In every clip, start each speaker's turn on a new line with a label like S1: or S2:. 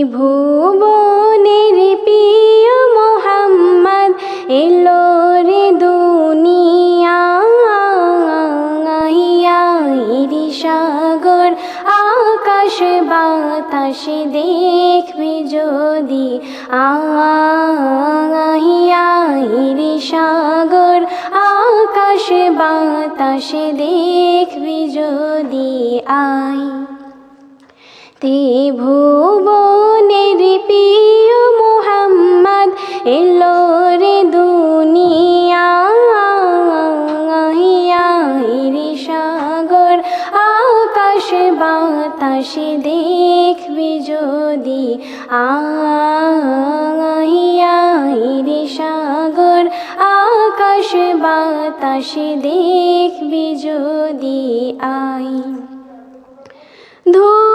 S1: ত্রিভুবনের প্রিয় মোহাম্মদ, এলো রে দুনিয়া সাগর, আকাশ বাতাস দেখবি যদি আহিয়াইরি সাগর, আকাশ বাতাস দেখবি যদি আই ত্রিভুবনের বাতাস দেখবি যদি আইরে সাগর আকাশ বাতাস দেখবি যদি আই। ধুলের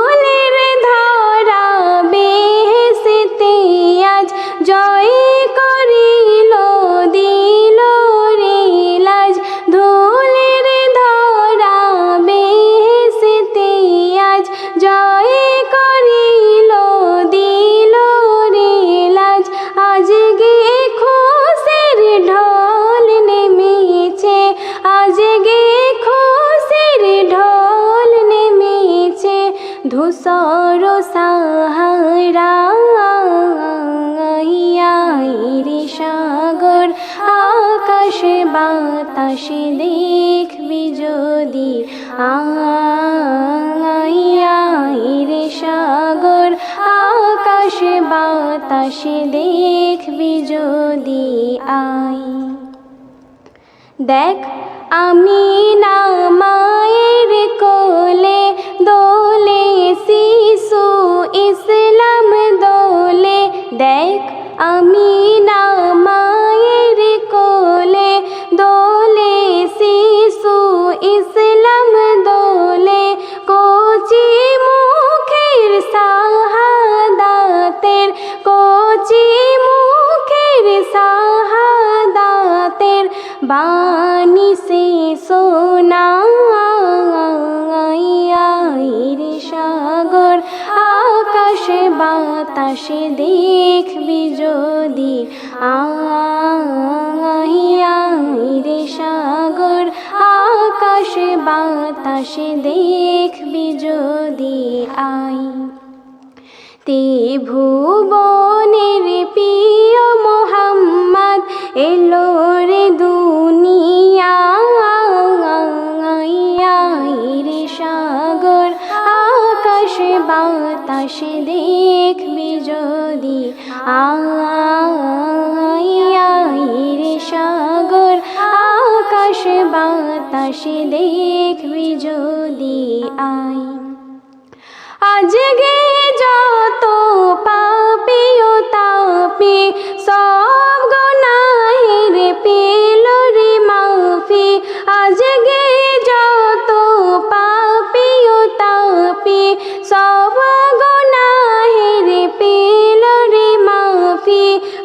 S1: ধূসর সাহারা রে সাগর, আকাশ বাতাস দেখবি যদি রে সাগর, আকাশ বাতাস দেখবি যদি আই দেখ, আমি না মায়ের বাণী সে সোনা সাগর, আকাশ বাতাস দেখবি যদি। রে সাগর, আকাশ বাতাস দেখবি যদি। আই ত্রিভুবনের প্রিয় মোহাম্মদ, এলো বাতাস দেখবি যদি? রে সাগর আকাশ বাতাস দেখবি যদি? আই আজকে যত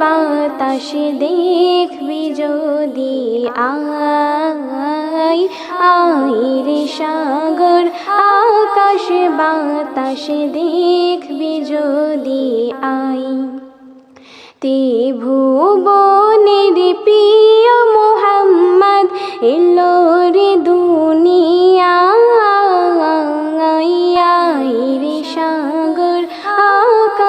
S1: বাতাস দেখবি যদি আই আই রে সাগর আকাশ বাতাস দেখবি যদি আই তে প্রিয়